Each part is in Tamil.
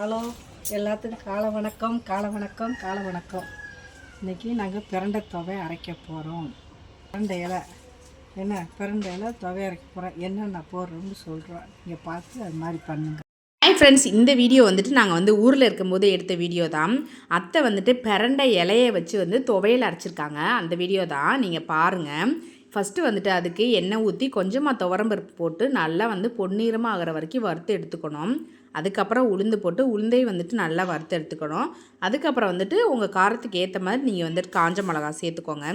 ஹலோ எல்லாத்துக்கும் காலை வணக்கம் காலை வணக்கம் காலை வணக்கம். இன்றைக்கி நாங்கள் பிரண்டை தொகை அரைக்க போகிறோம் பிரண்டை இலை. என்ன பிரண்டை இலை தொகை அரைக்க போகிறோம் என்னென்ன போடுறோம்னு சொல்கிறோம் நீங்கள் பார்த்து அது மாதிரி பண்ணுங்கள் ஹாய் ஃப்ரெண்ட்ஸ் இந்த வீடியோ வந்துட்டு நாங்கள் வந்து ஊரில் இருக்கும்போது எடுத்த வீடியோ தான். அத்தை வந்துட்டு பிரண்டை இலையை வச்சு வந்து துவையில் அரைச்சிருக்காங்க. அந்த வீடியோ தான் நீங்கள் பாருங்கள் ஃபஸ்ட்டு வந்துட்டு அதுக்கு எண்ணெய் ஊற்றி கொஞ்சமாக துவரம்பருப்பு போட்டு நல்லா வந்து பொன்னிறமாக ஆகிற வரைக்கும் வறுத்து எடுத்துக்கணும். அதுக்கப்புறம் உளுந்து போட்டு உளுந்தையும் வந்துட்டு நல்லா வறுத்து எடுத்துக்கணும். அதுக்கப்புறம் வந்துட்டு உங்கள் காரத்துக்கு ஏற்ற மாதிரி நீங்கள் வந்துட்டு காஞ்ச மிளகா சேர்த்துக்கோங்க.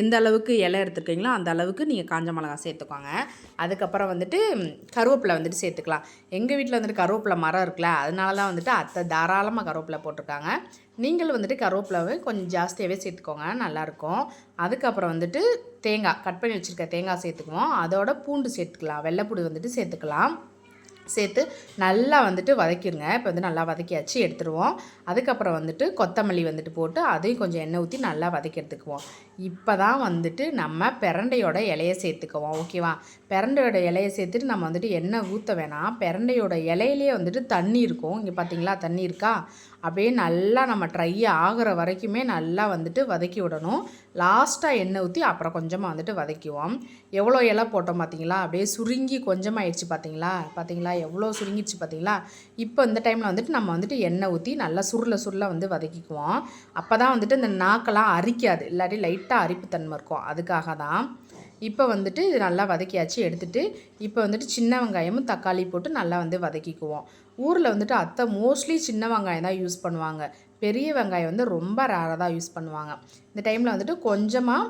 எந்த அளவுக்கு இலை எடுத்துருக்கீங்களோ அந்த அளவுக்கு நீங்கள் காஞ்ச மிளகா சேர்த்துக்கோங்க. அதுக்கப்புறம் வந்துட்டு கருவேப்பிலை வந்துட்டு சேர்த்துக்கலாம். எங்கள் வீட்டில் வந்துட்டு கருவேப்பிலை மரம் இருக்குல்ல அதனால தான் வந்துட்டு அத்தை தாராளமாக கருவேப்பிலை போட்டிருக்காங்க. நீங்களும் வந்துட்டு கருவேப்பிலாவை கொஞ்சம் ஜாஸ்தியாகவே சேர்த்துக்கோங்க நல்லாயிருக்கும். அதுக்கப்புறம் வந்துட்டு தேங்காய் கட் பண்ணி வச்சுருக்க தேங்காய் சேர்த்துக்குவோம். அதோட பூண்டு சேர்த்துக்கலாம் வெள்ளைப்பூடு வந்துட்டு சேர்த்துக்கலாம். சேர்த்து நல்லா வந்துட்டு வதக்கிடுங்க. இப்போ வந்து நல்லா வதக்கியாச்சு எடுத்துருவோம். அதுக்கப்புறம் வந்துட்டு கொத்தமல்லி வந்துட்டு போட்டு அதையும் கொஞ்சம் எண்ணெய் ஊற்றி நல்லா வதக்கி எடுத்துக்குவோம் இப்போ தான் வந்துட்டு நம்ம பிரண்டையோட இலையை சேர்த்துக்குவோம் ஓகேவா? பிரண்டையோட இலையை சேர்த்துட்டு நம்ம வந்துட்டு எண்ணெய் ஊற்ற வேணாம். பிரண்டையோட இலையிலேயே வந்துட்டு தண்ணி இருக்கும். இங்கே பார்த்தீங்களா? தண்ணி இருக்கா? அப்படியே நல்லா நம்ம ட்ரை ஆகிற வரைக்குமே நல்லா வந்துட்டு வதக்கி விடணும். லாஸ்ட்டாக எண்ணெய் ஊற்றி அப்புறம் கொஞ்சமாக வந்துட்டு வதக்குவோம். எவ்வளோ இலை போட்டோம் பார்த்தீங்களா? அப்படியே சுருங்கி கொஞ்சமாக ஆயிடுச்சு பார்த்தீங்களா? பார்த்தீங்களா? எவ்வளோ சுருங்கிடுச்சு பார்த்தீங்களா? இப்போ இந்த டைமில் வந்துட்டு நம்ம வந்துட்டு எண்ணெய் ஊற்றி நல்லா சுருள சுருள வந்து வதக்கிக்குவோம். அப்போ தான் வந்துட்டு இந்த நாக்கெல்லாம் அரிக்காது. இல்லாட்டி லைட்டாக அரிப்புத்தன்மை இருக்கும். அதுக்காக தான் இப்போ வந்துட்டு இது நல்லா வதக்கியாச்சு எடுத்துட்டு இப்போ வந்துட்டு சின்ன வெங்காயமும் தக்காளி போட்டு நல்லா வந்து வதக்கிக்குவோம். ஊரில் வந்துட்டு அத்தை மோஸ்ட்லி சின்ன வெங்காயம் தான் யூஸ் பண்ணுவாங்க. பெரிய வெங்காயம் வந்து ரொம்ப ரேராக தான் யூஸ் பண்ணுவாங்க. இந்த டைமில் வந்துட்டு கொஞ்சமாக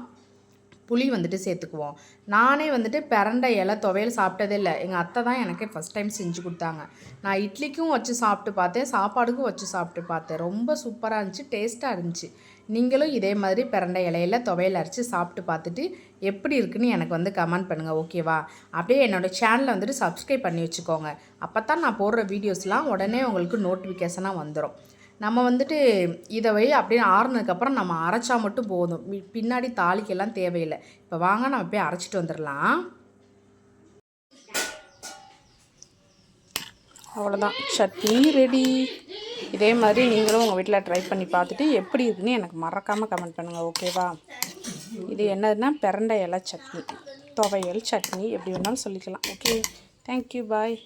புளி வந்துட்டு சேர்த்துக்குவோம். நானே வந்துட்டு பிரண்டை இலை துவையல் சாப்பிட்டதே இல்லை. எங்கள் அத்தை தான் எனக்கு ஃபஸ்ட் டைம் செஞ்சு கொடுத்தாங்க. நான் இட்லிக்கும் வச்சு சாப்பிட்டு பார்த்தேன் சாப்பாடுக்கும் வச்சு சாப்பிட்டு பார்த்தேன். ரொம்ப சூப்பராக இருந்துச்சு டேஸ்ட்டாக இருந்துச்சு. நீங்களும் இதே மாதிரி பிறண்டை இலையில துவையல் அரைச்சி சாப்பிட்டு பார்த்துட்டு எப்படி இருக்குன்னு எனக்கு வந்து கமெண்ட் பண்ணுங்கள் ஓகேவா அப்படியே என்னோடய சேனலை வந்துட்டு சப்ஸ்கிரைப் பண்ணி வச்சுக்கோங்க. அப்போ தான் நான் போடுற வீடியோஸ்லாம் உடனே உங்களுக்கு நோட்டிஃபிகேஷனாக வந்துடும் நம்ம வந்துட்டு இதை வை அப்படின்னு ஆறுனதுக்கப்புறம் நம்ம அரைச்சா மட்டும் போதும். பின்னாடி தாளிக்கெல்லாம் தேவையில்லை. இப்போ வாங்க நம்ம போய் அரைச்சிட்டு வந்துடலாம் அவ்வளோதான் சட்னி ரெடி இதே மாதிரி நீங்களும் உங்கள் வீட்டில் ட்ரை பண்ணி பார்த்துட்டு எப்படி இருக்குன்னு எனக்கு மறக்காமல் கமெண்ட் பண்ணுங்கள் ஓகேவா இது என்னதுன்னா பிரண்டை இலை சட்னி. துவையல் சட்னி எப்படி வேணாலும் சொல்லிக்கலாம் ஓகே தேங்க்யூ பாய்